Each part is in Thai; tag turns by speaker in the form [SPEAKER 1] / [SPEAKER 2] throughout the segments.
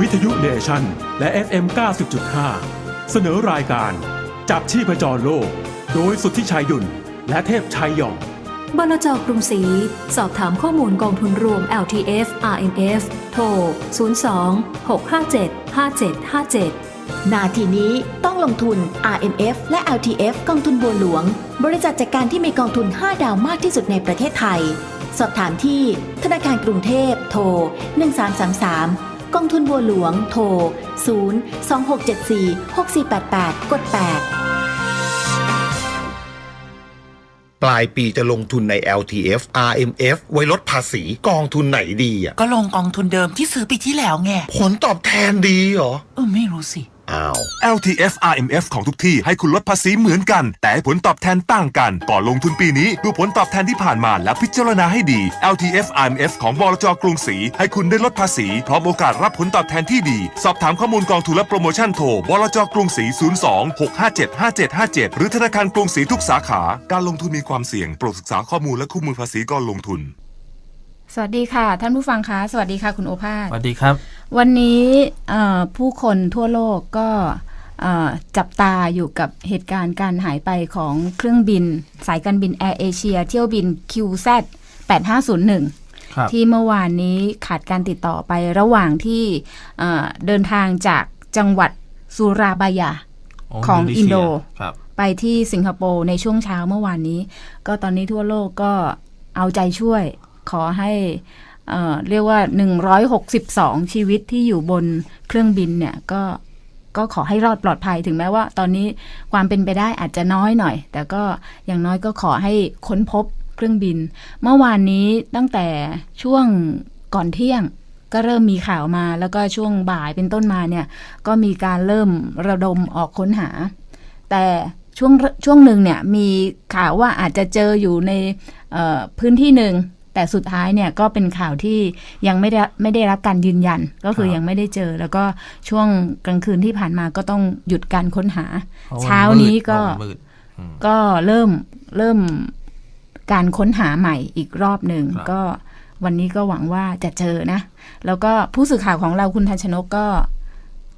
[SPEAKER 1] วิทยุเนชันและ FM 90.5 เสนอรายการ จับชีพจรโลก โดยสุทธิชัยหยุ่น และเทพชัยหย่อง
[SPEAKER 2] บลจกรุงศรีสอบถามข้อมูลกองทุนรวม LTF RMF โทร 02 657 5757
[SPEAKER 3] นาทีนี้ต้องลงทุน RMF และ LTF กองทุนบัวหลวง บริษัทจัดการที่มีกองทุน 5 ดาวมากที่สุดในประเทศไทย สอบถามที่ธนาคารกรุงเทพโทร 1333 กองทุนบัวหลวง โทร 0 2674 6488 กด 8
[SPEAKER 4] ปลายปีจะลงทุนใน LTF RMF ไว้ลดภาษีกองทุนไหนดีอะ
[SPEAKER 5] ก็ลงกองทุนเดิมที่ซื้อปีที่แล้วไง
[SPEAKER 4] ผลตอบแทนดีเหรอ
[SPEAKER 5] เออไม่รู้สิ
[SPEAKER 4] อ้าว
[SPEAKER 6] LTF RMF ของทุกที่ให้คุณลดภาษีเหมือนกัน แต่ให้ผลตอบแทนต่างกัน ก่อนลงทุนปีนี้ดูผลตอบแทนที่ผ่านมาแล้วพิจารณาให้ดี LTF RMF ของบลจกรุงศรีให้คุณได้ลดภาษีพร้อมโอกาสรับผลตอบแทนที่ดี สอบถามข้อมูลกองทุนและโปรโมชั่นโทรบลจกรุงศรี 02 657 5757 หรือธนาคารกรุงศรีทุกสาขา การลงทุนมีความเสี่ยงโปรดศึกษาข้อมูลและคู่มือภาษีก่อนลงทุน
[SPEAKER 7] สวัสดีค่ะ ท่านผู้ฟังคะสวัสดีค่ะคุณโอภาส
[SPEAKER 8] สวัสดีครับ
[SPEAKER 7] วันนี้เอ่อผู้คนทั่วโลกก็เอ่อจับตาอยู่กับเหตุการณ์การหายไปของเครื่องบิน สายการบินแอร์เอเชียเที่ยวบิน QZ 8501
[SPEAKER 8] ครับ
[SPEAKER 7] ที่เมื่อวานนี้ขาดการติดต่อไประหว่างที่เอ่อเดินทางจากจังหวัดสุราบายาของอินโด
[SPEAKER 8] ครับ
[SPEAKER 7] ไปที่สิงคโปร์ในช่วงเช้าเมื่อวานนี้ ก็ตอนนี้ทั่วโลกก็เอาใจช่วย ขอให้เอ่อเรียกว่า 162 ชีวิตที่อยู่บนเครื่องบินเนี่ยก็ก็ขอให้รอดปลอดภัยถึงแม้ว่า ตอนนี้ความเป็นไปได้อาจจะน้อยหน่อย แต่ก็อย่างน้อยก็ขอให้ค้นพบเครื่องบิน เมื่อวานนี้ตั้งแต่ช่วงก่อนเที่ยงก็เริ่มมีข่าวมาแล้วก็ช่วงบ่ายเป็นต้นมาเนี่ย ก็มีการเริ่มระดมออกค้นหา แต่ช่วงช่วงหนึ่งเนี่ยมีข่าวว่าอาจจะเจออยู่ในพื้นที่หนึ่ง แต่สุดท้ายเนี่ยก็เป็นข่าวที่ยังไม่ได้ไม่ได้รับการยืนยัน ก็คือ
[SPEAKER 8] ครับ
[SPEAKER 7] ยังไม่ได้เจอ แล้วก็ช่วงกลางคืนที่ผ่านมาก็ต้องหยุดการค้นหา
[SPEAKER 8] พระว่
[SPEAKER 7] เช้านี้ก็
[SPEAKER 8] มืดอืม
[SPEAKER 7] ก็เริ่มเริ่มการค้นหาใหม่อีกรอบหนึ่ง
[SPEAKER 8] ครับ
[SPEAKER 7] ก็วันนี้ก็หวังว่าจะเจอนะ แล้วก็ผู้สื่อข่าวของเราคุณทันชนกก็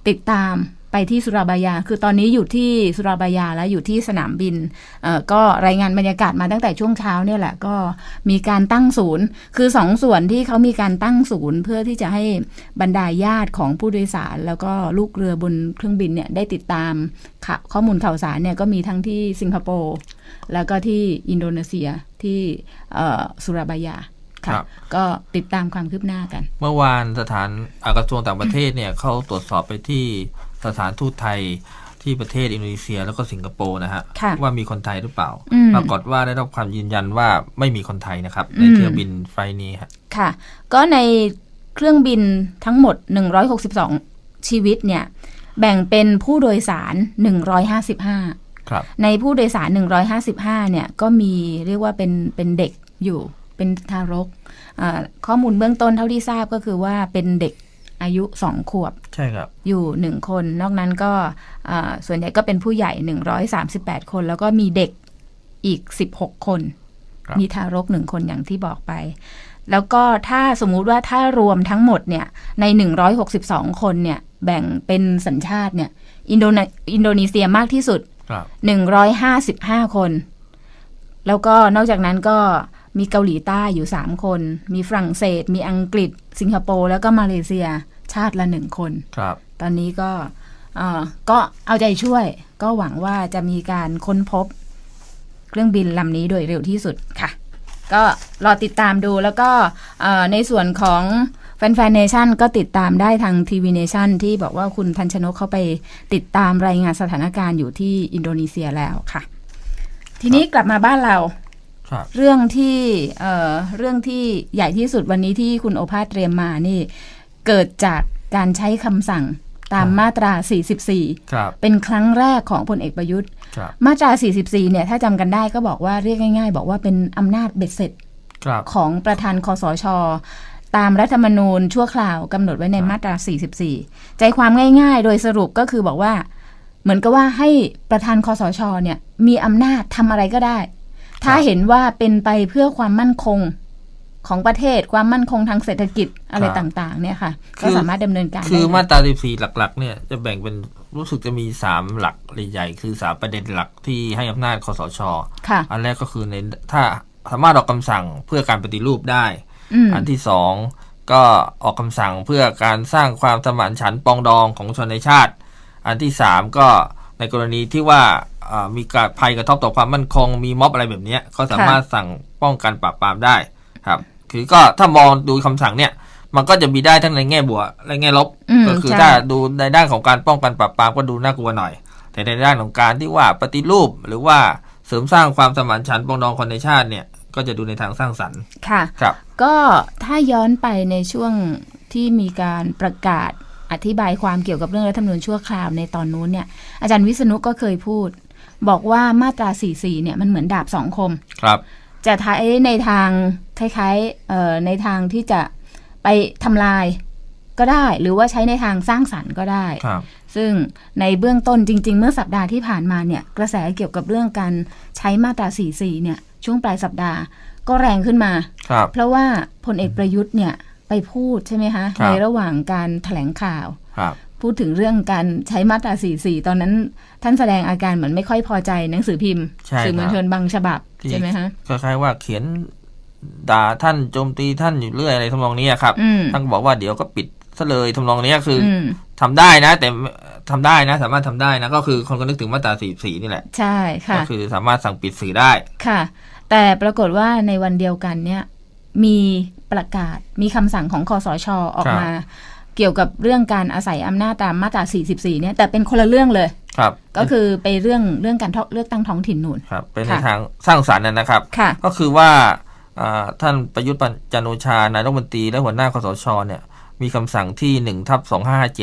[SPEAKER 7] ติดตามไป ที่สุราบายา คือตอนนี้อยู่ที่สุราบายาแล้วอยู่ที่สนามบินเอ่อก็รายงานบรรยากาศมาตั้งแต่ช่วงเช้าเนี่ยแหละ ก็มีการตั้งศูนย์ คือสองส่วนที่เขามีการตั้งศูนย์ เพื่อที่จะให้บรรดาญาติของผู้โดยสาร แล้วก็ลูกเรือบนเครื่องบินเนี่ยได้ติดตามข่าวข้อมูลข่าวสารเนี่ยก็มีทั้งที่สิงคโปร์แล้วก็ที่อินโดนีเซียที่เอ่อสุราบายา
[SPEAKER 8] ค
[SPEAKER 7] ค่ะ
[SPEAKER 8] รับ
[SPEAKER 7] ก็ติดตามความคืบหน้ากัน
[SPEAKER 8] เมื่อวานสถานอากระทรวงต่างประเทศเนี่ยเขาตรวจสอบไปที่ สถานทูตไทยที่ประเทศอินโดนีเซียแล้วก็สิงคโปร์นะฮะ
[SPEAKER 7] ค่ะ
[SPEAKER 8] ว่ามีคนไทยหรือเปล่า
[SPEAKER 7] อืม
[SPEAKER 8] ปรากฏว่าได้รับความยืนยันว่าไม่มีคนไทยนะครับ ใน
[SPEAKER 7] อืม
[SPEAKER 8] เที่ยวบินไฟล์นี้ฮะ
[SPEAKER 7] ค่ะ ก็ในเครื่องบินทั้งหมด 162 ชีวิตเนี่ย แบ่งเป็นผู้โดยสาร 155
[SPEAKER 8] ครับ
[SPEAKER 7] ในผู้โดยสาร 155 เนี่ย ก็มีเรียกว่าเป็นเป็นเด็กอยู่เป็นทารกอ่าข้อมูลเบื้องต้นเท่าที่ทราบก็คือว่าเป็นเด็ก อายุ2ขวบ
[SPEAKER 8] ใช่ครับ
[SPEAKER 7] อยู่หนึ่งคน นอกนั้นก็อ่าส่วนใหญ่ก็เป็นผู้ใหญ่138คน แล้วก็มีเด็กอีก16คน
[SPEAKER 8] ครับ
[SPEAKER 7] มีทารกหนึ่งคนอย่างที่บอกไป แล้วก็ถ้าสมมุติว่าถ้ารวมทั้งหมดเนี่ย ใน162คนเนี่ย แบ่งเป็นสัญชาติเนี่ย อินโดนีอินโดนีเซียมากที่สุด
[SPEAKER 8] ครับ
[SPEAKER 7] 155คน แล้วก็นอกจากนั้นก็ มีเกาหลีใต้อยู่ 3 คน มีฝรั่งเศส มีอังกฤษ สิงคโปร์แล้วก็มาเลเซียชาติละหนึ่งคน
[SPEAKER 8] ครับ
[SPEAKER 7] ตอนนี้ก็เอ่อก็เอาใจช่วย ก็หวังว่าจะมีการค้นพบ เครื่องบินลำนี้โดยเร็วที่สุดค่ะ ก็รอติดตามดูแล้วก็เอ่อในส่วนของแฟนๆเนชั่นก็ติดตามได้ทางทีวีเนชั่นที่บอกว่าคุณทันชนกเขาไปติดตามรายงานสถานการณ์อยู่ที่อินโดนีเซียแล้วค่ะ ทีนี้กลับมาบ้านเรา
[SPEAKER 8] ครับ
[SPEAKER 7] เรื่องที่เอ่อเรื่องที่ใหญ่ที่สุดวันนี้ที่คุณโอภาสเตรียมมานี่ เกิดจากการใช้คำสั่งตาม
[SPEAKER 8] ครับ
[SPEAKER 7] มาตรา 44
[SPEAKER 8] ครับ
[SPEAKER 7] เป็นครั้งแรกของพลเอกประยุทธ์
[SPEAKER 8] ครับ
[SPEAKER 7] มาตรา 44 เนี่ย ถ้าจำกันได้ก็บอกว่าเรียกง่าย ๆ บอกว่าเป็นอำนาจเบ็ดเสร็จ
[SPEAKER 8] ครับ
[SPEAKER 7] ของประธานคอสช ตามรัฐธรรมนูญชั่วคราวกำหนดไว้ใน
[SPEAKER 8] ครับ
[SPEAKER 7] มาตรา 44 ใจความง่าย ๆ โดยสรุปก็คือบอกว่า เหมือนกับว่าให้ประธานคอสช เนี่ย มีอำนาจทำอะไรก็ได้ ถ้าเห็นว่าเป็นไปเพื่อความมั่นคงของประเทศความมั่นคงทางเศรษฐกิจอะไร
[SPEAKER 8] ครับ
[SPEAKER 7] ต่าง ๆ เนี่ยค่ะ
[SPEAKER 8] คื
[SPEAKER 7] ก็
[SPEAKER 8] อ
[SPEAKER 7] สามารถดำเนินการ
[SPEAKER 8] คือ
[SPEAKER 7] ได้
[SPEAKER 8] มาตรา14 หลัก ๆ เนี่ยจะแบ่งเป็นรู้สึกจะมี3หลักใหญ่ๆคือ3ประเด็นหลักที่ให้อำนาจคอสช
[SPEAKER 7] ค่ะ
[SPEAKER 8] อันแรกก็คือในถ้าสามารถออกคำสั่งเพื่อการปฏิรูปได้
[SPEAKER 7] อืม
[SPEAKER 8] อันที่สองก็ออกคำสั่งเพื่อการสร้างความสมานฉันท์ปรองดองของชนในชาติ อันที่สามก็ในกรณีที่ว่าอ่า มีการภัยกระทบต่อความมั่นคงมีม็อบอะไรแบบเนี้ยก็สามารถสั่งป้องกันปราบปรามได้ครับ คือก็ถ้ามองดูคำสั่งเนี่ย มันก็จะมีได้ทั้งในแง่บวกและแง่ลบ
[SPEAKER 7] อืม
[SPEAKER 8] ก็คือ
[SPEAKER 7] ใช่
[SPEAKER 8] ถ้าดูในด้านของการป้องกันปราบปรามก็ดูน่ากลัวหน่อย แต่ในด้านของการที่ว่าปฏิรูปหรือว่าเสริมสร้างความสมานฉันท์ปรองดองคนในชาติเนี่ยก็จะดูในทางสร้างสรรค์
[SPEAKER 7] ค่ะ
[SPEAKER 8] ครับ
[SPEAKER 7] ก็ถ้าย้อนไปในช่วงที่มีการประกาศอธิบายความเกี่ยวกับเรื่องรัฐธรรมนูญชั่วคราวในตอนนู้นเนี่ยอาจารย์วิษณุก็เคยพูด บอกว่ามาตรา 44 เนี่ยมันเหมือนดาบสองคม
[SPEAKER 8] ครับ
[SPEAKER 7] จะใช้ในทางคล้ายๆเอ่อในทางที่จะไปทำลายก็ได้ หรือว่าใช้ในทางสร้างสรรค์ก็ได้
[SPEAKER 8] ครับ
[SPEAKER 7] ซึ่งในเบื้องต้นจริง ๆ เมื่อสัปดาห์ที่ผ่านมาเนี่ยกระแสเกี่ยวกับเรื่องการใช้มาตรา 44 เนี่ยช่วงปลายสัปดาห์ก็แรงขึ้นมา
[SPEAKER 8] ครับ
[SPEAKER 7] เพราะว่าพลเอกประยุทธ์เนี่ยไปพูดใช่ไหมคะ
[SPEAKER 8] ครับ
[SPEAKER 7] ในระหว่างการแถลงข่าว
[SPEAKER 8] ครับ
[SPEAKER 7] พูดถึงเรื่องการใช้มาตรา 44 ตอนนั้น ท่านแสดงอาการเหมือนไม่ค่อยพอใจหนังสือพิมพ์
[SPEAKER 8] ใช่
[SPEAKER 7] สื่อมวล
[SPEAKER 8] ครับ
[SPEAKER 7] ชนบางฉบับ
[SPEAKER 8] ที่
[SPEAKER 7] ใช่ไหมคะ
[SPEAKER 8] คล้ายๆว่าเขียนด่าท่านโจมตีท่านอยู่เรื่อยอะไรทำนองนี้ครับ
[SPEAKER 7] อืม
[SPEAKER 8] ท่านก็บอกว่าเดี๋ยวก็ปิดซะเลยทำนองนี้คืออ
[SPEAKER 7] ม
[SPEAKER 8] ทำได้นะ แต่ทำได้นะ สามารถทำได้นะ ก็คือคนก็นึกถึงมาตรา 44 นี่แหละ
[SPEAKER 7] ใช่ค่ะ
[SPEAKER 8] ก็คือสามารถสั่งปิดสื่อได้
[SPEAKER 7] ค่ะ แต่ปรากฏว่าในวันเดียวกันเนี่ยมีประกาศมีคำสั่งของคอสชออก
[SPEAKER 8] ครับ
[SPEAKER 7] มา เกี่ยวกับเรื่องการอาศัยอำนาจตามมาตรา 44 เนี่ยแต่เป็นคนละเรื่องเลย
[SPEAKER 8] ครับ
[SPEAKER 7] ก็คือไปเรื่องเรื่องการเลือกตั้งท้องถิ่นนู่น
[SPEAKER 8] ครับเป็นใน
[SPEAKER 7] ค่ะ
[SPEAKER 8] ทางสร้างสรรค์นะครับ
[SPEAKER 7] ค่ะ
[SPEAKER 8] ก็คือว่าอ่าท่านประยุทธ์จันทร์โอชานายรัฐมนตรีและหัวหน้าคสชเนี่ยมีคำสั่งที่1ทับ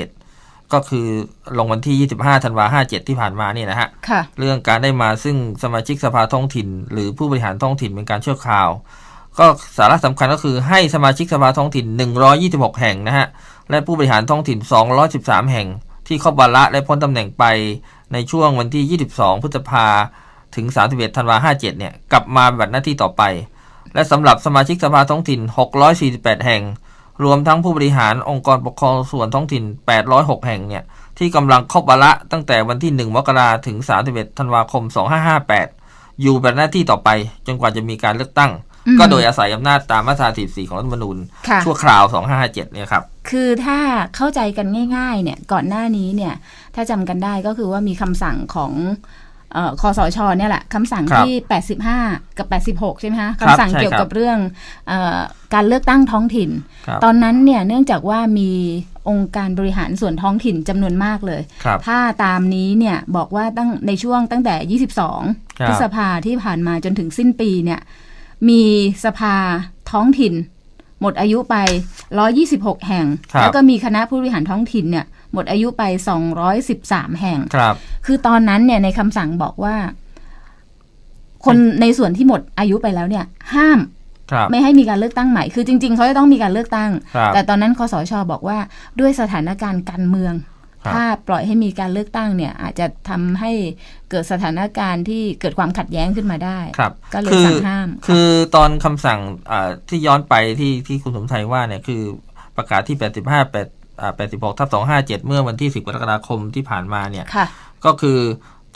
[SPEAKER 8] 2557 ก็คือลงวันที่ 25ธันวา57 ที่ผ่านมาเนี่ยนะฮะ
[SPEAKER 7] ค่ะ
[SPEAKER 8] เรื่องการได้มาซึ่งสมาชิกสภาท้องถิ่น หรือผู้บริหารท้องถิ่นเป็นการชั่วคราว ก็สาระสำคัญก็คือให้สมาชิกสภาท้องถิ่น 126 แห่งนะฮะ และผู้บริหารท้องถิ่น 213 แห่ง ที่เข้าบาละและพ้นตำแหน่งไปในช่วงวันที่ 22 พฤษภาถึง 31 ธันวา57 เนี่ย กลับมาปฏิบัติหน้าที่ต่อไป และสำหรับสมาชิกสภาท้องถิ่น 648 แห่ง รวมทั้งผู้บริหารองค์กรปกครองส่วนท้องถิ่น 806 แห่ง เนี่ย ที่กำลังครบวาระตั้งแต่วันที่ 1 มกราถึง 31 ธันวาคม 2558 อยู่แบบหน้าที่ต่อไป จนกว่าจะมีการเลือกตั้ง ก็โดยอาศัยอำนาจตามมาตรา44 ของรัฐธรรมนูญ
[SPEAKER 7] ค่ะ
[SPEAKER 8] ชั่วคราว 2557 เนี่ยครับ
[SPEAKER 7] คือถ้าเข้าใจกันง่ายๆ เนี่ย ก่อนหน้านี้เนี่ย ถ้าจำกันได้ก็คือว่ามีคำสั่งของเออคอสชเนี่ยแหละคำสั่ง
[SPEAKER 8] ครับ
[SPEAKER 7] ที่ 85 กับ 86 ใช่ไหมคะ
[SPEAKER 8] ครับ
[SPEAKER 7] คำสั่ง
[SPEAKER 8] ใช่
[SPEAKER 7] เกี่ยว
[SPEAKER 8] ครับ
[SPEAKER 7] กับเรื่องเออการเลือกตั้งท้องถิ่น
[SPEAKER 8] ครับ
[SPEAKER 7] ตอนนั้นเนี่ยเนื่องจากว่ามีองค์การบริหารส่วนท้องถิ่นจำนวนมากเลย
[SPEAKER 8] ครับ
[SPEAKER 7] ถ้าตามนี้เนี่ยบอกว่าตั้งในช่วงตั้งแต่ 22
[SPEAKER 8] ครับ
[SPEAKER 7] พฤษภาที่ผ่านมาจนถึงสิ้นปีเนี่ย มีสภาท้องถิ่น หมดอายุไป 126 แห่ง
[SPEAKER 8] ครับ
[SPEAKER 7] แล้วก็มีคณะผู้บริหารท้องถิ่นเนี่ยหมดอายุไป 213 แห่ง
[SPEAKER 8] ครับ
[SPEAKER 7] คือตอนนั้นเนี่ยในคำสั่งบอกว่า คนในส่วนที่หมดอายุไปแล้วเนี่ย ห้าม
[SPEAKER 8] ครับ
[SPEAKER 7] ไม่ให้มีการเลือกตั้งใหม่ คือจริง ๆ เขาจะต้องมีการเลือกตั้ง
[SPEAKER 8] ครับ
[SPEAKER 7] แต่ตอนนั้นคอสชบอกว่าด้วยสถานการณ์การเมือง
[SPEAKER 8] ครับ
[SPEAKER 7] ถ้าปล่อยให้มีการเลือกตั้งเนี่ยอาจจะทำให้เกิดสถานการณ์ที่เกิดความขัดแย้งขึ้นมาได้
[SPEAKER 8] ครับ
[SPEAKER 7] ก็เลย
[SPEAKER 8] คือ
[SPEAKER 7] สั่งห้าม
[SPEAKER 8] คือตอนคำสั่งอ่าที่ย้อนไปที่ที่คุณสมชัยว่าเนี่ยคือประกาศที่ 85 8อ่า86ทับ257 เมื่อวันที่ 10กรกฎาคมที่ผ่านมาเนี่ย
[SPEAKER 7] ค่ะ
[SPEAKER 8] ก็คือ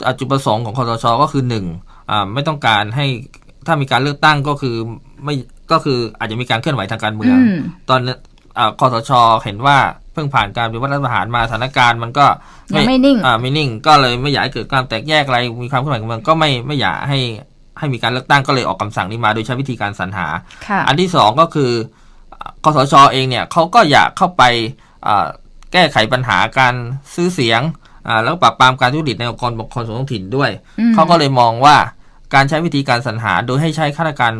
[SPEAKER 8] อ่าจุดประสงค์ของคอสชก็คือหนึ่งอ่าไม่ต้องการให้ถ้ามีการเลือกตั้งก็คือไม่ก็คืออาจจะมีการเคลื่อนไหวทางการเมือง
[SPEAKER 7] อืม
[SPEAKER 8] ตอนนั้นอ่า คอสชเห็นว่าเพิ่งผ่านการปฏิวัติรัฐประหารมาสถานการณ์มันก็
[SPEAKER 7] ยังไม่นิ่ง
[SPEAKER 8] อ่าไม่นิ่ง ก็เลยไม่อยากให้เกิดความแตกแยกอะไรมีความเคลื่อนไหวการเมืองก็ไม่ไม่อยากให้ให้มีการเลือกตั้งก็เลยออกคำสั่งนี้มาโดยใช้วิธีการสรรหา
[SPEAKER 7] ค่ะ
[SPEAKER 8] อันที่สองก็คืออ่าคสชเองเนี่ยเขาก็อยากเข้าไปอ่าแก้ไขปัญหาการซื้อเสียงอ่าแล้วปราบปรามการทุจริตในองค์กรปกครองส่วนท้องถิ่นด้วย
[SPEAKER 7] อืม
[SPEAKER 8] เขาก็เลยมองว่าการใช้วิธีการสรรหาโดยให้ใช้ข้าราชการ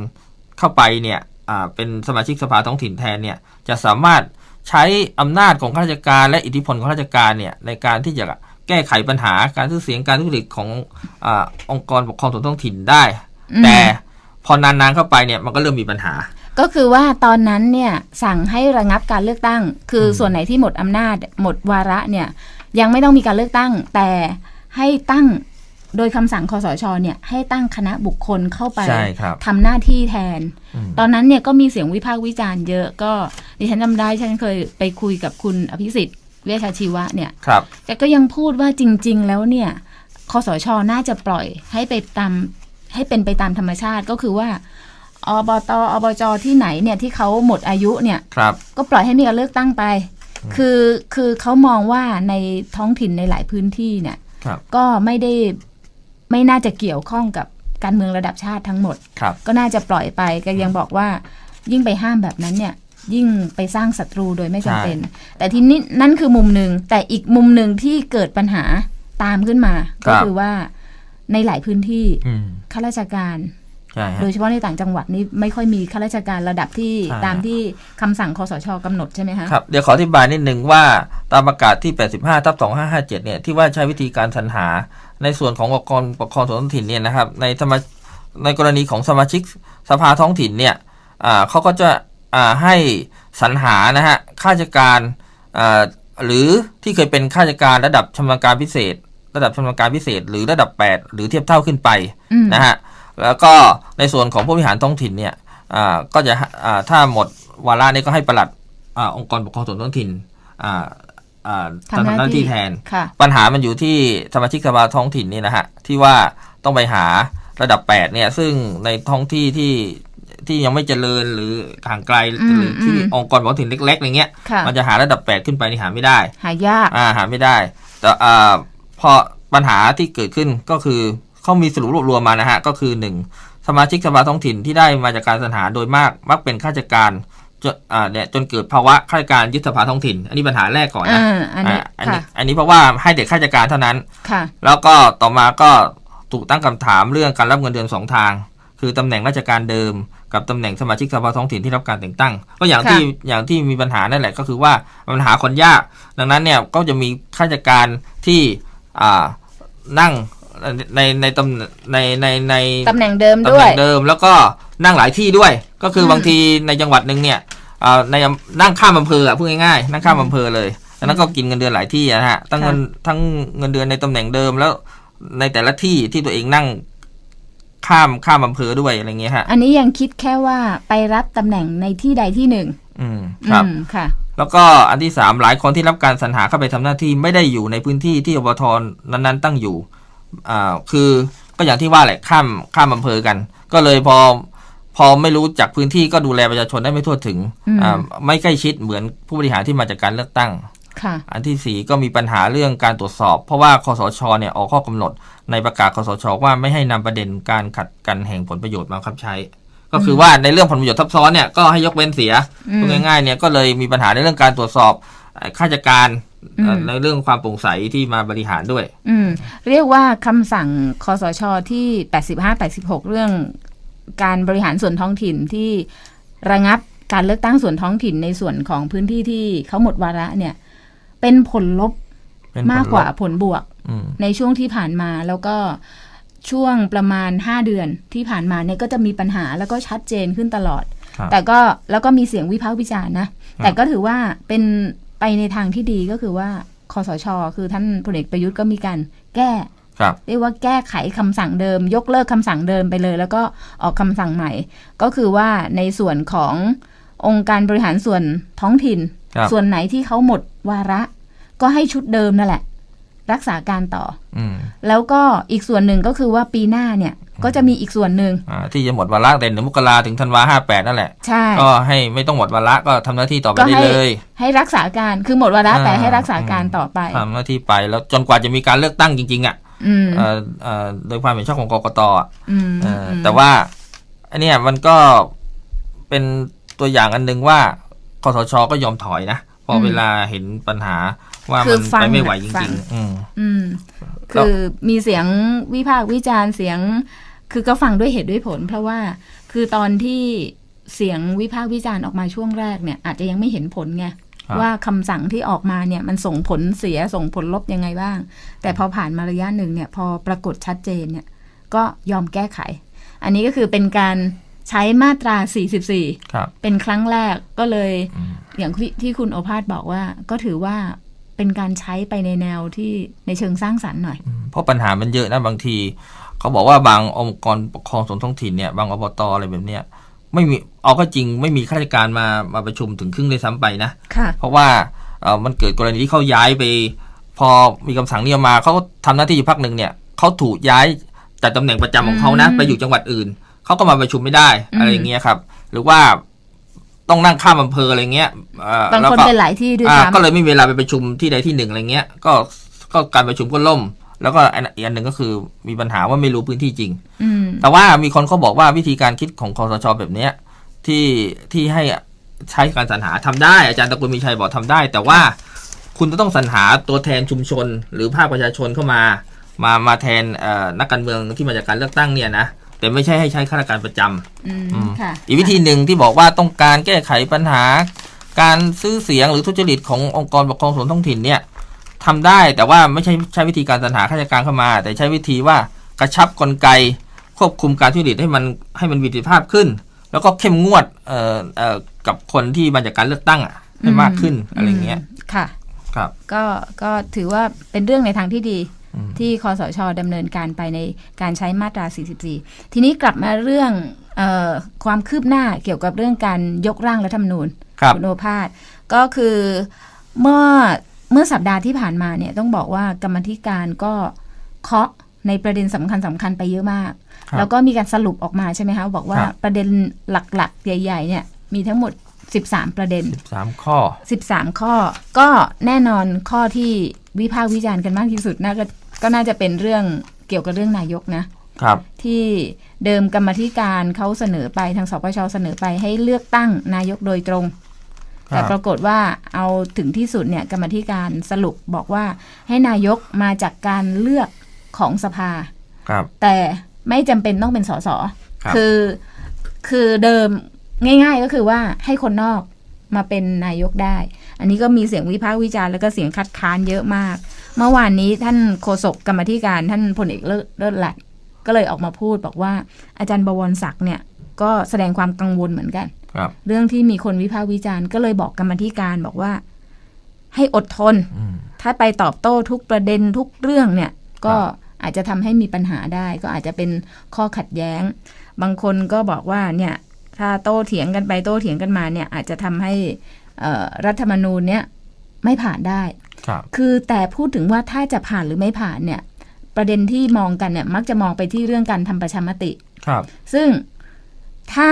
[SPEAKER 8] เข้าไปเนี่ยอ่า เป็นสมาชิกสภาท้องถิ่นแทนเนี่ยจะสามารถใช้อำนาจของข้าราชการ และอิทธิพลของข้าราชการเนี่ยในการที่จะแก้ไขปัญหาการซื้อเสียงการทุจริตของอาองค์กรปกครองส่วนท้องถิ่นได้
[SPEAKER 7] อืม
[SPEAKER 8] แต่พอนานๆเข้าไปเนี่ยมันก็เริ่มมีปัญหา
[SPEAKER 7] ก็คือว่าตอนนั้นเนี่ยสั่งให้ระงับการเลือกตั้ง คืออ
[SPEAKER 8] ม
[SPEAKER 7] ส่วนไหนที่หมดอำนาจหมดวาระเนี่ยยังไม่ต้องมีการเลือกตั้ง แต่ให้ตั้ง โดยคำสั่งคอสชเนี่ยให้ตั้งคณะบุคคลเข้าไป
[SPEAKER 8] ใช่ครับ
[SPEAKER 7] ทำหน้าที่แทน
[SPEAKER 8] อืม
[SPEAKER 7] ตอนนั้นเนี่ยก็มีเสียงวิพากษ์วิจารณ์เยอะก็ดิฉันจำได้ฉันเคยไปคุยกับคุณอภิสิทธิ์เวชชาชีวะเนี่ย
[SPEAKER 8] ครับ
[SPEAKER 7] แกก็ยังพูดว่าจริง ๆ แล้วเนี่ยคอสชน่าจะปล่อยให้ไปตามให้เป็นไปตามธรรมชาติก็คือว่าอบตอบจที่ไหนเนี่ยที่เขาหมดอายุเนี่ย
[SPEAKER 8] ครับ
[SPEAKER 7] ก็ปล่อยให้มีการเลือกตั้งไป คือคือเขามองว่าในท้องถิ่นในหลายพื้นที่เนี่ย
[SPEAKER 8] ครับ
[SPEAKER 7] ก็ไม่ได้ ไม่น่าจะเกี่ยวข้องกับการเมืองระดับชาติทั้งหมด
[SPEAKER 8] ครับ
[SPEAKER 7] ก็น่าจะปล่อยไปก็ยังบอกว่ายิ่งไปห้ามแบบนั้นเนี่ยยิ่งไปสร้างศัตรูโดยไม่จำเป็น แต่ทีนี้นั่นคือมุมหนึ่งแต่อีกมุมหนึ่งที่เกิดปัญหาตามขึ้นมา
[SPEAKER 8] ค
[SPEAKER 7] ก็
[SPEAKER 8] รับ
[SPEAKER 7] คือว่าในหลายพื้นที่
[SPEAKER 8] อืม
[SPEAKER 7] ข้าราชการ
[SPEAKER 8] ใช่ฮะ
[SPEAKER 7] โดยเฉพาะในต่างจังหวัดนี่ไม่ค่อยมีข้าราชการระดับที่
[SPEAKER 8] ใช่
[SPEAKER 7] ตามที่คำสั่งคอสชกำหนดใช่ไหมคะ
[SPEAKER 8] ครับเดี๋ยวขออธิบายนิดนึงว่าตามประกาศที่ 85ทับ2557 เนี่ยที่ว่าใช้วิธีการสรรหาในส่วนขององค์กรปกครองส่วนท้องถิ่นเนี่ยนะครับในสมาในกรณีของสมาชิกสภาท้องถิ่นเนี่ยอ่าเขาก็จะอ่าให้สรรหานะฮะข้าราชการอ่าหรือที่เคยเป็นข้าราชการระดับชำนาญการพิเศษ ระดับชำนาญการพิเศษ หรือระดับ 8 หรือเทียบเท่าขึ้นไป
[SPEAKER 7] อืม
[SPEAKER 8] นะฮะ แล้วก็ในส่วนของผู้บริหารท้องถิ่นเนี่ยอ่าก็จะอ่าถ้าหมดวาระนี้ก็ให้ปลัดอาองค์กรปกครองส่วนท้องถิ่นอ่าอ่า
[SPEAKER 7] ทำหน้า
[SPEAKER 8] ทำหน้า
[SPEAKER 7] ที่
[SPEAKER 8] ที่แทน
[SPEAKER 7] ค่ะ
[SPEAKER 8] ปัญหามันอยู่ที่สมาชิกสภาท้องถิ่นนี่นะฮะ ที่ว่าต้องไปหาระดับ 8 เนี่ย ซึ่งในท้องที่ที่ที่ยังไม่เจริญหรือห่างไกล
[SPEAKER 7] อืม
[SPEAKER 8] หรือที่
[SPEAKER 7] อืม
[SPEAKER 8] องค์กรท้องถิ่นเล็กๆอย่างเงี้ย
[SPEAKER 7] ค่ะ
[SPEAKER 8] มันจะหาระดับ 8 ขึ้นไปนี่หาไม่ได้
[SPEAKER 7] หายาก
[SPEAKER 8] อ่า หาไม่ได้ แต่อ่าพอปัญหาที่เกิดขึ้นก็คือ เขามีสรุปรวบรวมมานะฮะก็คือหนึ่งสมาชิกสภาท้องถิ่นที่ได้มาจากการสรรหาโดยมาก มักเป็นข้าราชการจนอ่าเนี่ยจนเกิดภาวะข้าราชการยึดสภาท้องถิ่น อันนี้ปัญหาแรกก่อนนะ
[SPEAKER 7] อ่าอันนี้
[SPEAKER 8] อ่าอัน
[SPEAKER 7] ค่ะ
[SPEAKER 8] นี้อันนี้เพราะว่าให้เด็กข้าราชการเท่านั้น
[SPEAKER 7] ค่ะ
[SPEAKER 8] แล้วก็ต่อมาก็ถูกตั้งคำถามเรื่องการรับเงินเดือนสองทาง คือตำแหน่งราชการเดิม กับตำแหน่งสมาชิกสภาท้องถิ่นที่รับการแต่งตั้ง ก็อย่างที่อย่างที่มีปัญหานั่นแหละก็คือว่าปัญหาคนยาก ดังนั้นเนี่ยก็จะมีข้าราชการที่อ่านั่ง ในในตำในในใน
[SPEAKER 7] ตำแหน่งเดิม
[SPEAKER 8] ตำ
[SPEAKER 7] ด้
[SPEAKER 8] แห
[SPEAKER 7] ว
[SPEAKER 8] น่
[SPEAKER 7] ย
[SPEAKER 8] งเดิม แล้วก็นั่งหลายที่ด้วย ก็คืออ
[SPEAKER 7] ม
[SPEAKER 8] บางทีในจังหวัดหนึ่งเนี่ยอ่าในนั่งข้ามอำเภออะพูดง่ายๆนั่งข้ามอำเภอเลยดังนั้นก็กินเงินเดือนหลายที่นะฮะทั้งเงินทั้งเงินเดือนในตำแหน่งเดิมแล้วในแต่ละที่ที่ตัวเองนั่งข้ามข้ามอำเภอด้วยอะไรเงี้ยฮะ
[SPEAKER 7] อันนี้ยังคิดแค่ว่าไปรับตำแหน่งในที่ใดที่หนึ่ง
[SPEAKER 8] อืมครับ
[SPEAKER 7] อืมค่ะ
[SPEAKER 8] แล้วก็อันที่สามหลายคนที่รับการสรรหาเข้าไปทำหน้าที่ไม่ได้อยู่ในพื้นที่ที่อบทนั้นๆ ตั้งอยู่ อ่าคือก็อย่างที่ว่าแหละข้ามข้ามอำเภอกัน ก็เลยพอพอไม่รู้จักพื้นที่ก็ดูแลประชาชนได้ไม่ทั่วถึง
[SPEAKER 7] อืม
[SPEAKER 8] อ่าไม่ใกล้ชิดเหมือนผู้บริหารที่มาจากการเลือกตั้ง
[SPEAKER 7] ค่ะ
[SPEAKER 8] อันที่สี่ก็มีปัญหาเรื่องการตรวจสอบ เพราะว่าคอสชเนี่ยออกข้อกำหนด ในประกาศคอสชว่าไม่ให้นำประเด็นการขัดกันแห่งผลประโยชน์มาบังคับใช้ ก็คือว่าในเรื่องผลประโยชน์ทับซ้อนเนี่ยก็ให้ยกเว้นเสีย
[SPEAKER 7] อืม
[SPEAKER 8] พูดง่ายๆเนี่ยก็เลยมีปัญหาในเรื่องการตรวจสอบเอ่อข้าราชการ
[SPEAKER 7] อืม
[SPEAKER 8] เอ่อ ในเรื่องความโปร่งใสที่มาบริหารด้วย
[SPEAKER 7] อืม เรียกว่าคำสั่งคอสชที่ 85-86 เรื่องการบริหารส่วนท้องถิ่นที่ระงับการเลือกตั้งส่วนท้องถิ่นในส่วนของพื้นที่ที่เขาหมดวาระเนี่ย เป็นผลลบ
[SPEAKER 8] เป็นผลลบ
[SPEAKER 7] มากกว่าผลบวก
[SPEAKER 8] อืม
[SPEAKER 7] ในช่วงที่ผ่านมาแล้วก็ช่วงประมาณ 5 เดือนที่ผ่านมาเนี่ยก็จะมีปัญหาแล้วก็ชัดเจนขึ้นตลอด
[SPEAKER 8] ครับ
[SPEAKER 7] แต่ก็แล้วก็มีเสียงวิพากษ์วิจารณ์นะ แต่ก็ถือว่าเป็น ไปในทางที่ดีก็คือว่าคอสช คือท่านพลเอกประยุทธ์ก็มีการแก้
[SPEAKER 8] ครับ
[SPEAKER 7] เรียกว่าแก้ไขคำสั่งเดิม ยกเลิกคำสั่งเดิมไปเลย แล้วก็ออกคำสั่งใหม่ ก็คือว่าในส่วนขององค์การบริหารส่วนท้องถิ่น
[SPEAKER 8] ครับ
[SPEAKER 7] ส่วนไหนที่เขาหมดวาระ ก็ให้ชุดเดิมนั่นแหละ รักษาการต่อ
[SPEAKER 8] อืม
[SPEAKER 7] แล้วก็อีกส่วนหนึ่งก็คือว่าปีหน้าเนี่ย ก็จะมีอีกส่วนหนึ่ง
[SPEAKER 8] อ่าที่จะหมดวาระแต่หนึ่งมกราถึงธันวาห้าแปดนั่นแหละ
[SPEAKER 7] ใช่
[SPEAKER 8] ก็ให้ไม่ต้องหมดวาระก็ทำหน้าที่ต่อไป
[SPEAKER 7] ก็
[SPEAKER 8] ได้
[SPEAKER 7] ให้
[SPEAKER 8] เลย
[SPEAKER 7] ให้รักษาการคือหมดวาระ
[SPEAKER 8] อ่า
[SPEAKER 7] แต่ให้รักษาการต่อไป
[SPEAKER 8] ทำหน้าที่ไปแล้วจนกว่าจะมีการเลือกตั้งจริง ๆ อะ
[SPEAKER 7] อืม
[SPEAKER 8] เอ่อเอ่อโดยความเห็นชอบของกกตอะ
[SPEAKER 7] อืม
[SPEAKER 8] เอออ
[SPEAKER 7] ม
[SPEAKER 8] แต่ว่าอันเนี้ยมันก็เป็นตัวอย่างอันหนึ่งว่าคอสชก็ยอมถอยนะพอเวลาเห็นปัญหาว่า
[SPEAKER 7] คื
[SPEAKER 8] มั
[SPEAKER 7] อนฟัง
[SPEAKER 8] ไปไม่ไหวจ
[SPEAKER 7] ฟั
[SPEAKER 8] ริ
[SPEAKER 7] ง
[SPEAKER 8] งๆอืม
[SPEAKER 7] อืม
[SPEAKER 8] แล้ว
[SPEAKER 7] คือมีเสียงวิพากษ์วิจารณ์เสียง คือก็ฟังด้วยเหตุด้วยผล เพราะว่าคือตอนที่เสียงวิพากษ์วิจารณ์ออกมาช่วงแรกเนี่ย อาจจะยังไม่เห็นผลไง
[SPEAKER 8] ครับ
[SPEAKER 7] ว่าคำสั่งที่ออกมาเนี่ยมันส่งผลเสียส่งผลลบยังไงบ้าง แต่พอผ่านมาระยะหนึ่งเนี่ย พอปรากฏชัดเจนเนี่ย ก็ยอมแก้ไข อันนี้ก็คือเป็นการใช้มาตรา 44
[SPEAKER 8] ครับ
[SPEAKER 7] เป็นครั้งแรกก็เลย
[SPEAKER 8] อืม
[SPEAKER 7] อย่างที่ที่คุณโอภาสบอกว่าก็ถือว่าเป็นการใช้ไปในแนวที่ในเชิงสร้างสรรค์หน่อย
[SPEAKER 8] อืมเพราะปัญหามันเยอะนะบางที เขาบอกว่าบางองค์กรปกครองส่วนท้องถิ่นเนี่ยบางอบตอะไรแบบเนี้ยไม่มีเอาก็จริงไม่มีข้าราชการมามาประชุมถึงครึ่งเลยซ้ำไปนะ
[SPEAKER 7] ค่ะ
[SPEAKER 8] เพราะว่าเอ่อมันเกิดกรณีที่เขาย้ายไป พอมีคำสั่งนี้ออกมาเขาก็ทำหน้าที่อยู่พักหนึ่งเนี่ยเขาถูกย้ายจากตำแหน่งประจำของเขานะ
[SPEAKER 7] อืม
[SPEAKER 8] ไปอยู่จังหวัดอื่นเขาก็มาประชุมไม่ได้
[SPEAKER 7] อืม
[SPEAKER 8] อะไรอย่างเงี้ยครับ หรือว่าต้องนั่งข้ามอำเภออะไรเงี้ยเอ่อบา
[SPEAKER 7] ง
[SPEAKER 8] แล้ว
[SPEAKER 7] คน
[SPEAKER 8] ก็
[SPEAKER 7] เป็นหลายที่ด้วย
[SPEAKER 8] อ่า
[SPEAKER 7] ซ้ำ
[SPEAKER 8] ก็เลยไม่มีเวลาไปประชุมที่ใดที่หนึ่งอะไรเงี้ย ก็ก็การประชุมก็ล่ม แล้วก็อันอีกอันหนึ่งก็คือมีปัญหาว่าไม่รู้พื้นที่จริง
[SPEAKER 7] อืม
[SPEAKER 8] แต่ว่ามีคนเขาบอกว่าวิธีการคิดของคอสชแบบเนี้ยที่ที่ให้ใช้การสรรหาทำได้ อาจารย์ตะกุลมีชัยบอกทำได้ แต่ว่าคุณจะต้องสรรหาตัวแทนชุมชน หรือภาคประชาชนเข้ามา มามาแทนเอ่อนักการเมืองที่มาจากการเลือกตั้งเนี่ยนะแต่ไม่ใช่ให้ใช้ข้าราชการประจำ
[SPEAKER 7] อืม
[SPEAKER 8] อืม
[SPEAKER 7] ค่ะ
[SPEAKER 8] อีกวิธีหนึ่งที่บอกว่าต้องการแก้ไขปัญหา การซื้อเสียงหรือทุจริตขององค์กรปกครองส่วนท้องถิ่นเนี่ย ทำได้แต่ว่าไม่ใช่ใช้วิธีการสรรหาข้าราชการเข้ามา แต่ใช้วิธีว่ากระชับกลไก ควบคุมการทุจริตให้มันให้มันมีประสิทธิภาพขึ้น แล้วก็เข้มงวดเอ่อเอ่อกับคนที่มาจากการเลือกตั้งอะให้มากขึ้นอะไรเงี้ย
[SPEAKER 7] ค่ะ
[SPEAKER 8] ครับ
[SPEAKER 7] ก็ก็ถือว่าเป็นเรื่องในทางที่ดี
[SPEAKER 8] อืม
[SPEAKER 7] ที่คอสชดำเนินการไปในการใช้มาตรา 44 ทีนี้กลับมาเรื่องเออความคืบหน้าเกี่ยวกับเรื่องการยกร่างรัฐธรรมนูญ
[SPEAKER 8] ครับ
[SPEAKER 7] ณโอภาสก็คือเมื่อ เมื่อสัปดาห์ที่ผ่านมาเนี่ยต้องบอกว่ากรรมาธิการก็เคาะในประเด็นสำคัญสำคัญไปเยอะมาก
[SPEAKER 8] ครับ
[SPEAKER 7] แล้วก็มีการสรุปออกมาใช่ไหมคะบอกว่า
[SPEAKER 8] ครับ
[SPEAKER 7] ประเด็นหลักๆ ใหญ่ ๆ เนี่ยมีทั้งหมด 13 ประเด็น
[SPEAKER 8] สามข้อ
[SPEAKER 7] 13 ข้อ ก็แน่นอนข้อที่วิพากษ์วิจารณ์กันมากที่สุดน่าก็ก็น่าจะเป็นเรื่องเกี่ยวกับเรื่องนายกนะ
[SPEAKER 8] ครับ
[SPEAKER 7] ที่เดิมกรรมาธิการเขาเสนอไปทางสปชเสนอไปให้เลือกตั้งนายกโดยตรง
[SPEAKER 8] ครับ
[SPEAKER 7] แต่ปรากฏว่าเอาถึงที่สุดเนี่ยกรรมาธิการสรุปบอกว่าให้นายกมาจากการเลือกของสภา
[SPEAKER 8] ครับ
[SPEAKER 7] แต่ไม่จำเป็นต้องเป็นสส
[SPEAKER 8] ครับ
[SPEAKER 7] คือคือเดิมง่าย ๆ ก็คือว่าให้คนนอกมาเป็นนายกได้ อันนี้ก็มีเสียงวิพากษ์วิจารณ์แล้วก็เสียงคัดค้านเยอะมาก เมื่อวานนี้ท่านโฆษกกรรมาธิการท่านพลเอกเลิศเลิศหลัดก็เลยออกมาพูดบอกว่าอาจารย์บวรศักดิ์เนี่ยก็แสดงความกังวลเหมือนกัน
[SPEAKER 8] ครับ
[SPEAKER 7] เรื่องที่มีคนวิพากษ์วิจารณ์ก็เลยบอกกรรมาธิการบอกว่า ให้อดทน
[SPEAKER 8] อืม
[SPEAKER 7] ถ้าไปตอบโต้ทุกประเด็นทุกเรื่องเนี่ย ก็
[SPEAKER 8] ครับ
[SPEAKER 7] อาจจะทำให้มีปัญหาได้ ก็อาจจะเป็นข้อขัดแย้ง บางคนก็บอกว่าเนี่ย ถ้าโต้เถียงกันไปโต้เถียงกันมาเนี่ย อาจจะทำให้เอ่อรัฐธรรมนูญเนี่ยไม่ผ่านได้
[SPEAKER 8] ครับ
[SPEAKER 7] คือแต่พูดถึงว่าถ้าจะผ่านหรือไม่ผ่านเนี่ย ประเด็นที่มองกันเนี่ย มักจะมองไปที่เรื่องการทำประชามติ
[SPEAKER 8] ครับ
[SPEAKER 7] ซึ่งถ้า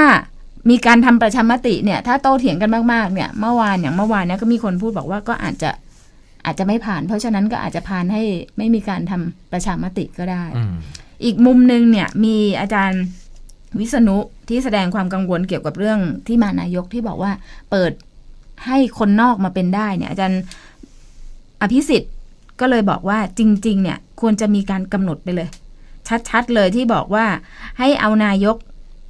[SPEAKER 7] มีการทำประชามติเนี่ย ถ้าโต้เถียงกันมากๆเนี่ยเมื่อวานอย่างเมื่อวานเนี่ยก็มีคนพูดบอกว่าก็อาจจะอาจจะไม่ผ่าน เพราะฉะนั้นก็อาจจะผ่านให้ไม่มีการทำประชามติก็ได้
[SPEAKER 8] อืม
[SPEAKER 7] อีกมุมหนึ่งเนี่ยมีอาจารย์วิษณุที่แสดงความกังวลเกี่ยวกับเรื่องที่มานายกที่บอกว่าเปิดให้คนนอกมาเป็นได้เนี่ย อาจารย์อภิสิทธิ์ก็เลยบอกว่าจริง ๆ เนี่ยควรจะมีการกำหนดไปเลย ชัด ๆ เลยที่บอกว่าให้เอานายก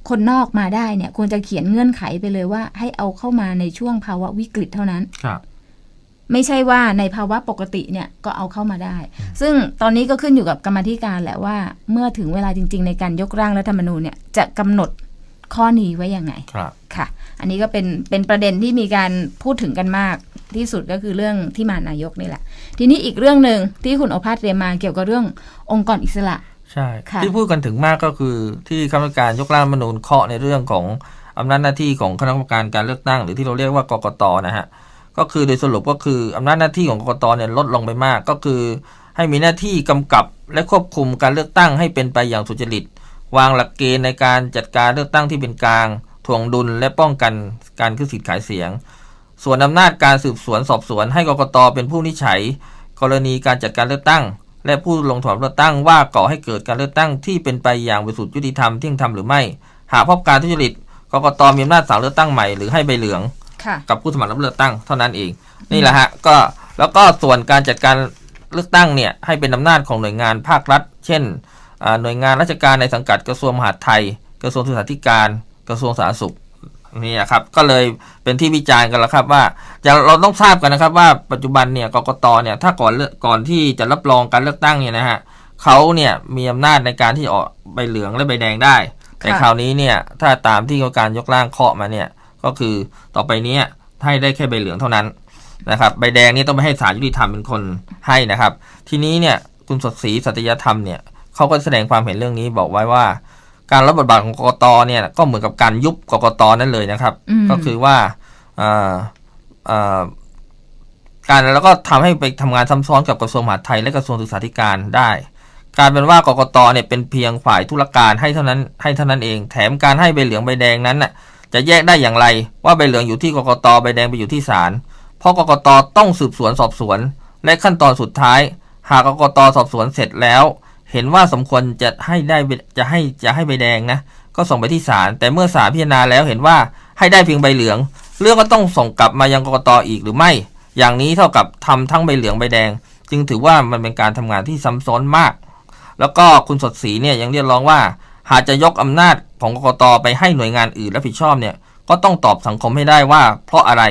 [SPEAKER 7] คนนอกมาได้เนี่ยควรจะเขียนเงื่อนไขไปเลยว่า ให้เอาเข้ามาในช่วงภาวะวิกฤตเท่านั้น
[SPEAKER 8] ครับ
[SPEAKER 7] ไม่ใช่ว่าในภาวะปกติเนี่ยก็เอาเข้ามาได้ ซึ่งตอนนี้ก็ขึ้นอยู่กับกรรมาธิการแหละว่า เมื่อถึงเวลาจริง ๆ ในการยกร่างรัฐธรรมนูญเนี่ยจะกำหนดข้อนี้ไว้ยังไง
[SPEAKER 8] ครับ
[SPEAKER 7] ค่ะ อันนี้ก็เป็นเป็นประเด็นที่มีการพูดถึงกันมากที่สุดก็คือเรื่องที่มานายกนี่แหละ ทีนี้อีกเรื่องหนึ่งที่คุณโอภาสเตรียมมาเกี่ยวกับเรื่ององค์กรอิสระ
[SPEAKER 8] ใช่
[SPEAKER 7] ค่ะ
[SPEAKER 8] ที่พูดกันถึงมากก็คือที่คณะกรรมการยกร่างรัฐธรรมนูญเคาะในเรื่องของอำนาจหน้าที่ของคณะกรรมการการเลือกตั้ง หรือที่เราเรียกว่ากกตนะฮะก็คือโดยสรุปก็คืออำนาจหน้าที่ของกกตเนี่ยลดลงไปมาก ก็คือ ให้มีหน้าที่กำกับและควบคุมการเลือกตั้งให้เป็นไปอย่างสุจริต วางหลักเกณฑ์ในการจัดการเลือกตั้งที่เป็นกลางถ่วงดุลและป้องกันการขึ้นสิทธิ์ขายเสียง ส่วนอำนาจการสืบสวนสอบสวนให้กกตเป็นผู้นิจฉัย กรณีการจัดการเลือกตั้ง และผู้ลงถอนเลือกตั้งว่าก่อให้เกิดการเลือกตั้งที่เป็นไปอย่างบริสุทธิ์ยุติธรรมเที่ยงธรรมหรือไม่ หากพบการทุจริตกกตมีอำนาจสั่งเลือกตั้งใหม่หรือให้ใบเหลือง
[SPEAKER 7] ค่ะ
[SPEAKER 8] กับผู้สมัครรับเลือกตั้งเท่านั้นเอง นี่แหละฮะก็แล้วก็ส่วนการจัดการเลือกตั้งเนี่ยให้เป็นอำนาจของหน่วยงานภาครัฐ เช่นอ่าหน่วยงานราชการในสังกัดกระทรวงมหาดไทย กระทรวงศึกษาธิการ กระทรวงสาธารณสุข นี่นะครับก็เลยเป็นที่วิจารณ์กันแล้วครับว่าจะเราต้องทราบกันนะครับว่าปัจจุบันเนี่ยกกตเนี่ยถ้าก่อนเลือกก่อนที่จะรับรองการเลือกตั้งเนี่ยนะฮะเขาเนี่ยมีอำนาจในการที่ออกใบเหลืองและใบแดงได้ แต่
[SPEAKER 7] ค
[SPEAKER 8] ราวนี้เนี่ยถ้าตามที่การยกร่างเคาะมาเนี่ยก็คือต่อไปนี้ให้ได้แค่ใบเหลืองเท่านั้นนะครับใบแดงนี่ต้องไปให้ศาลยุติธรรมเป็นคนให้นะครับ ทีนี้เนี่ยคุณสดศรีสัตยธรรมเนี่ยเขาก็แสดงความเห็นเรื่องนี้บอกไว้ว่า การรับบทบาทของกกตเนี่ยก็เหมือนกับการยุบกกตนั่นเลยนะครับ
[SPEAKER 7] อืม
[SPEAKER 8] ก็คือว่าอ่าอ่าการแล้วก็ทำให้ไปทำงานซ้ำซ้อนกับกระทรวงมหาดไทยและกระทรวงศึกษาธิการได้กลารเป็นว่ากกตเนี่ยเป็นเพียงฝ่ายธุรการให้เท่านั้นให้เท่านั้นเอง แถมการให้ใบเหลืองใบแดงนั้นน่ะจะแยกได้อย่างไรว่าใบเหลืองอยู่ที่กกตใบแดงไปอยู่ที่ศาลเพราะกกตต้องสืบสวนสอบสวน และขั้นตอนสุดท้าย หากกกตสอบสวนเสร็จแล้ว เห็นว่าสมควรจะให้ได้จะให้จะให้ใบแดงนะ ก็ส่งไปที่ศาลแต่เมื่อศาลพิจารณาแล้วเห็นว่าให้ได้เพียงใบเหลือง เรื่องก็ต้องส่งกลับมายังกกตอีกหรือไม่ อย่างนี้เท่ากับทำทั้งใบเหลืองใบแดง จึงถือว่ามันเป็นการทำงานที่ซ้ำซ้อนมาก แล้วก็คุณสดศรีเนี่ยยังเรียกร้องว่า หากจะยกอำนาจของกกตไปให้หน่วยงานอื่นรับผิดชอบเนี่ยก็ต้องตอบสังคมให้ได้ว่า เพราะอะไร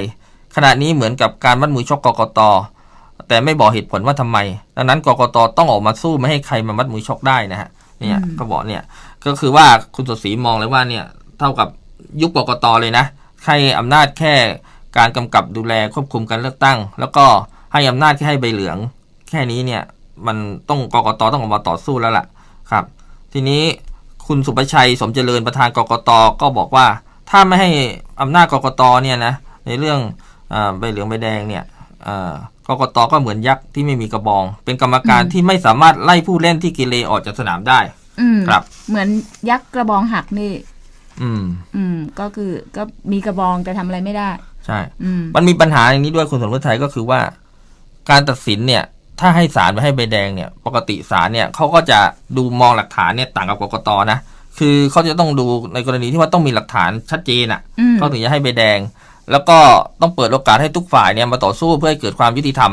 [SPEAKER 8] ขณะนี้เหมือนกับการมัดมือชกกกต แต่ไม่บอกเหตุผลว่าทำไม ดังนั้นกกตต้องออกมาสู้ไม่ให้ใครมามัดมือชกได้นะฮะเนี่ย
[SPEAKER 7] อืม
[SPEAKER 8] ก็บอกเนี่ยก็คือว่าคุณสดศรีมองเลยว่าเนี่ยเท่ากับยุบกกตเลยนะให้อำนาจแค่การกำกับดูแลควบคุมการเลือกตั้ง แล้วก็ให้อำนาจแค่ให้ใบเหลือง แค่นี้เนี่ยมันต้องกกตต้องออกมาต่อสู้แล้วล่ะครับ ทีนี้คุณสุประชัยสมเจริญประธานกกตก็บอกว่า ถ้าไม่ให้อำนาจกกตเนี่ยนะในเรื่องอาใบเหลืองใบแดงเนี่ยอ่า กกตก็เหมือนยักษ์ที่ไม่มีกระบอง เป็นกรรมการที่ไม่สามารถไล่ผู้เล่นที่กิเลออกจากสนามได้
[SPEAKER 7] อืม
[SPEAKER 8] ครับ
[SPEAKER 7] เหมือนยักษ์กระบองหักนี่
[SPEAKER 8] อืม
[SPEAKER 7] อืม ก็คือก็มีกระบองแต่ทำอะไรไม่ได้
[SPEAKER 8] ใช่
[SPEAKER 7] อืม
[SPEAKER 8] มันมีปัญหาอย่างนี้ด้วยคุณสมรสไทยก็คือว่า การตัดสินเนี่ย ถ้าให้ศาลไปให้ใบแดงเนี่ย ปกติศาลเนี่ยเขาก็จะดูมองหลักฐานเนี่ยต่างกับกกตนะคือเขาจะต้องดูในกรณีที่ว่าต้องมีหลักฐานชัดเจนอะ
[SPEAKER 7] อืม
[SPEAKER 8] เขาถึงจะให้ใบแดง แล้วก็ต้องเปิดโอกาสให้ทุกฝ่ายเนี่ยมาต่อสู้เพื่อให้เกิดความยุติธรรม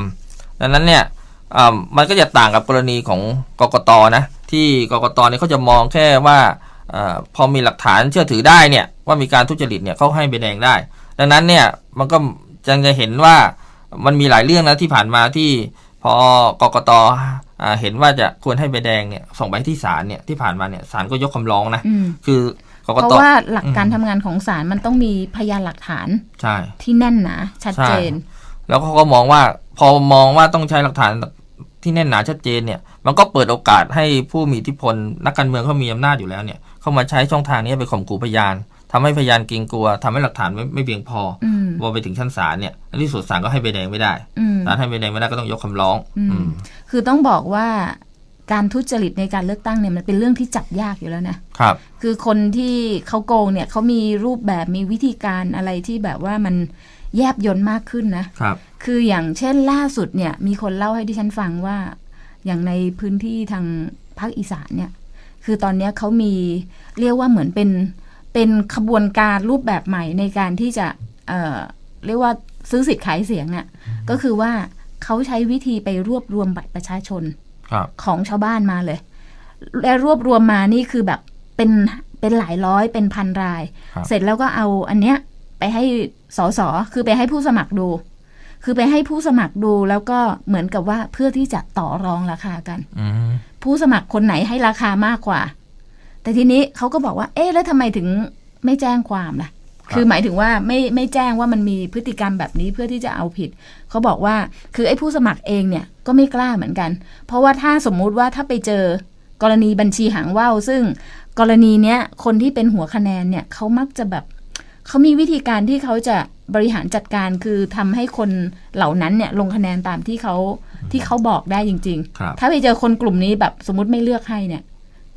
[SPEAKER 8] ดังนั้นเนี่ยอ่ามันก็จะต่างกับกรณีของกกตนะที่กกตเนี่ยเขาจะมองแค่ว่าอาพอมีหลักฐานเชื่อถือได้เนี่ยว่ามีการทุจริตเนี่ยเขาให้ใบแดงได้ ดังนั้นเนี่ยมันก็ยังจะเห็นว่ามันมีหลายเรื่องนะที่ผ่านมาที่พอกกตอ่าเห็นว่าจะควรให้ใบแดงเนี่ยส่งไปที่ศาลเนี่ยที่ผ่านมาเนี่ยศาลก็ยกคำร้องนะ
[SPEAKER 7] อื ม
[SPEAKER 8] คือกก
[SPEAKER 7] เพ
[SPEAKER 8] ต
[SPEAKER 7] ราะว่าหลักการ
[SPEAKER 8] อืม
[SPEAKER 7] ทำงานของศาลมันต้องมีพยานหลักฐาน
[SPEAKER 8] ใช่
[SPEAKER 7] ที่แน่นหนาชัดเจน
[SPEAKER 8] แล้วเขาก็มองว่าพอมองว่าต้องใช้หลักฐานที่แน่นหนาชัดเจนเนี่ย มันก็เปิดโอกาสให้ผู้มีอิทธิพลนักการเมืองเขามีอำนาจอยู่แล้วเนี่ย เข้ามาใช้ช่องทางนี้ไปข่มขู่พยานทำให้พยานเกรงกลัวทำให้หลักฐานไม่ไม่เพียงพอ
[SPEAKER 7] อืม
[SPEAKER 8] พอไปถึงชั้นศาลเนี่ยในที่สุดศาลก็ให้ใบแดงไม่ได้
[SPEAKER 7] อืม
[SPEAKER 8] ศาลให้ใบแดงไม่ได้ก็ต้องยกคำร้อง
[SPEAKER 7] อืม
[SPEAKER 8] อืม
[SPEAKER 7] คือต้องบอกว่า การทุจริตในการเลือกตั้งเนี่ยมันเป็นเรื่องที่จับยากอยู่แล้วนะ
[SPEAKER 8] ครับ
[SPEAKER 7] คือคนที่เขาโกงเนี่ยเขามีรูปแบบมีวิธีการอะไรที่แบบว่ามันแยบยนต์มากขึ้นนะ
[SPEAKER 8] ครับ
[SPEAKER 7] คืออย่างเช่นล่าสุดเนี่ย มีคนเล่าให้ดิฉันฟังว่า อย่างในพื้นที่ทางภาคอีสานเนี่ย คือตอนเนี้ยเขามีเรียกว่าเหมือนเป็นเป็นขบวนการรูปแบบใหม่ในการที่จะเอ่อเรียกว่าซื้อสิทธิ์ขายเสียงอะ่ะก็คือว่าเขาใช้วิธีไปรวบรวมบัตรประชาชน
[SPEAKER 8] ครับ
[SPEAKER 7] ของชาวบ้านมาเลย และรวบรวมมานี่คือแบบเป็นเป็นหลายร้อยเป็นพันราย
[SPEAKER 8] ครับ
[SPEAKER 7] เสร็จแล้วก็เอาอันเนี้ยไปให้สสคือไปให้ผู้สมัครดู คือไปให้ผู้สมัครดูแล้วก็เหมือนกับว่าเพื่อที่จะต่อรองราคากัน
[SPEAKER 8] อืม
[SPEAKER 7] ผู้สมัครคนไหนให้ราคามากกว่า แต่ทีนี้เขาก็บอกว่า เอ๊ะแล้วทำไมถึงไม่แจ้งความล่ะ คือหมายถึงว่าไม่ไม่แจ้งว่ามันมีพฤติกรรมแบบนี้เพื่อที่จะเอาผิด เขาบอกว่าคือไอ้ผู้สมัครเองเนี่ยก็ไม่กล้าเหมือนกัน เพราะว่าถ้าสมมุติว่าถ้าไปเจอกรณีบัญชีหางว่าวซึ่งกรณีเนี้ยคนที่เป็นหัวคะแนนเนี่ยเขามักจะแบบเขามีวิธีการที่เขาจะบริหารจัดการคือทำให้คนเหล่านั้นเนี่ยลงคะแนนตามที่เขาที่เขาบอกได้จริงๆ
[SPEAKER 8] ครับ
[SPEAKER 7] ถ้าไปเจอคนกลุ่มนี้แบบสมมติไม่เลือกให้เนี่ย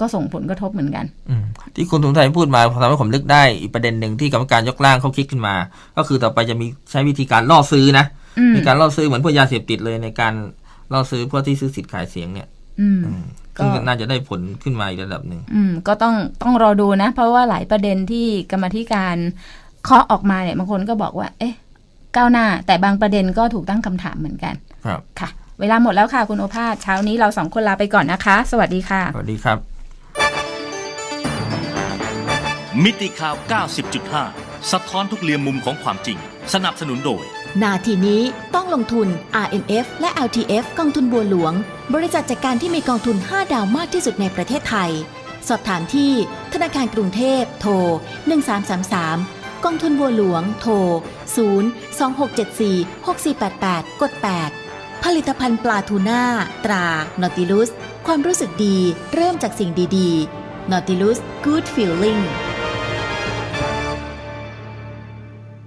[SPEAKER 7] ก็ส่งผลกระทบเหมือนกัน
[SPEAKER 8] อืมที่คุณสมชัยพูดมาทำให้ผมนึกได้อีกประเด็นหนึ่งที่กรรมการยกร่างเขาคิดขึ้นมา ก็คือต่อไปจะมีใช้วิธีการล่อซื้อนะ
[SPEAKER 7] อืม
[SPEAKER 8] มีการล่อซื้อเหมือนพวกยาเสพติดเลยในการล่อซื้อเพื่อที่ซื้อสิทธิ์ขายเสียงเนี่ย
[SPEAKER 7] อืม
[SPEAKER 8] อืม
[SPEAKER 7] ก็
[SPEAKER 8] ซึ่งน่าจะได้ผลขึ้นมาอีกระดับหนึ่ง
[SPEAKER 7] อืมก็ต้องต้องรอดูนะ เพราะว่าหลายประเด็นที่กรรมาธิการเคาะออกมาเนี่ยบางคนก็บอกว่า เอ๊ะ ก้าวหน้า แต่บางประเด็นก็ถูกตั้งคำถามเหมือนกัน
[SPEAKER 8] ครับ
[SPEAKER 7] ค่ะ เวลาหมดแล้วค่ะคุณโอภาสเช้านี้เราสองคนลาไปก่อนนะคะ สวัสดีค่ะ
[SPEAKER 8] สวัสดีครับ
[SPEAKER 9] มิติข่าว 90.5 สะท้อนทุกเรียมมุมของความจริง สนับสนุนโดย
[SPEAKER 3] นาทีนี้ต้องลงทุน RMF และ LTF กองทุนบัวหลวง บริษัทจัดการที่มีกองทุน 5 ดาวมากที่สุดในประเทศไทย สอบถามที่ธนาคารกรุงเทพ โทร 1333 กองทุนบัวหลวง โทร 0 2674 6488 กด 8 ผลิตภัณฑ์ปลาทูน่า ตรานอติลุส ความรู้สึกดี เริ่มจากสิ่งดี ๆนอติลุส Good Feeling